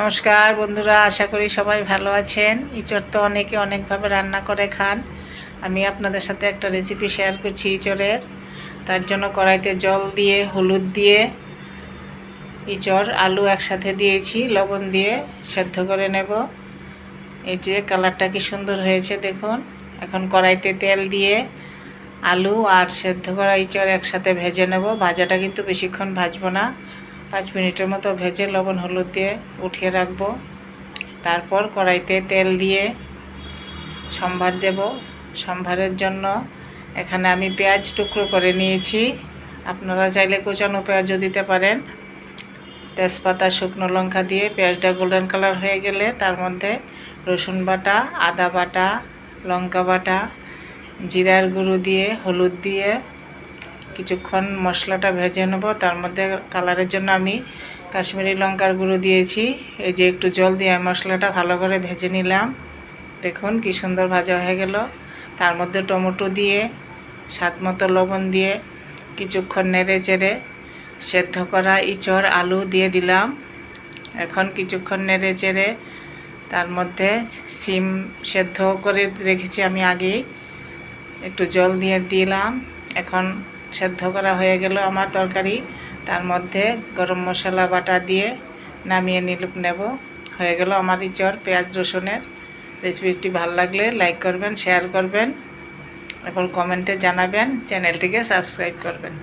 নমস্কার বন্ধুরা, আশা করি সবাই ভালো আছেন। ইঁচড় তো অনেকে অনেকভাবে রান্না করে খান। আমি আপনাদের সাথে একটা রেসিপি শেয়ার করছি ইঁচড়ের। তার জন্য কড়াইতে জল দিয়ে, হলুদ দিয়ে ইঁচড়, আলু একসাথে দিয়েছি, লবণ দিয়ে সেদ্ধ করে নেব। এই যে কালারটা কি সুন্দর হয়েছে দেখুন। এখন কড়াইতে তেল দিয়ে আলু আর সেদ্ধ করা ইঁচড় একসাথে ভেজে নেব। ভাজাটা কিন্তু বেশিক্ষণ ভাজবো না। পাঁচ মিনিটের মতো ভেজে লবণ হলুদ দিয়ে উঠিয়ে রাখব। তারপর কড়াইতে তেল দিয়ে সম্ভার দেব। সম্ভারের জন্য এখানে আমি পেঁয়াজ টুকরো করে নিয়েছি। আপনারা চাইলে কুচানো পেঁয়াজও দিতে পারেন। তেজপাতা, শুকনো লঙ্কা দিয়ে পেঁয়াজটা গোল্ডেন কালার হয়ে গেলে তার মধ্যে রসুন বাটা, আদা বাটা, লঙ্কা বাটা, জিরার গুঁড়ো দিয়ে, হলুদ দিয়ে কিছুক্ষণ মশলাটা ভেজে নেব। তার মধ্যে কালারের জন্য আমি কাশ্মীরি লঙ্কার গুঁড়ো দিয়েছি। এই যে একটু জল দিয়ে মশলাটা ভালো করে ভেজে নিলাম। দেখুন কি সুন্দর ভাজা হয়ে গেল। তার মধ্যে টমেটো দিয়ে, স্বাদ মতো লবণ দিয়ে, কিছুক্ষণ নেড়ে চেড়ে সেদ্ধ করা ইঁচড় আলু দিয়ে দিলাম। এখন কিছুক্ষণ নেড়ে চেড়ে তার মধ্যে সিম সেদ্ধ করে রেখেছি আমি আগেই। একটু জল দিয়ে দিলাম। এখন সেদ্ধ করা হয়ে গেল আমার তরকারি। তার মধ্যে গরম মশলা বাটা দিয়ে নামিয়ে নিল নেব। হয়ে গেল আমার ইচর পেঁয়াজ রসুনের রেসিপিটি ভালো লাগলে লাইক করবেন, শেয়ার করবেন এবং কমেন্টে জানাবেন। চ্যানেলটিকে সাবস্ক্রাইব করবেন।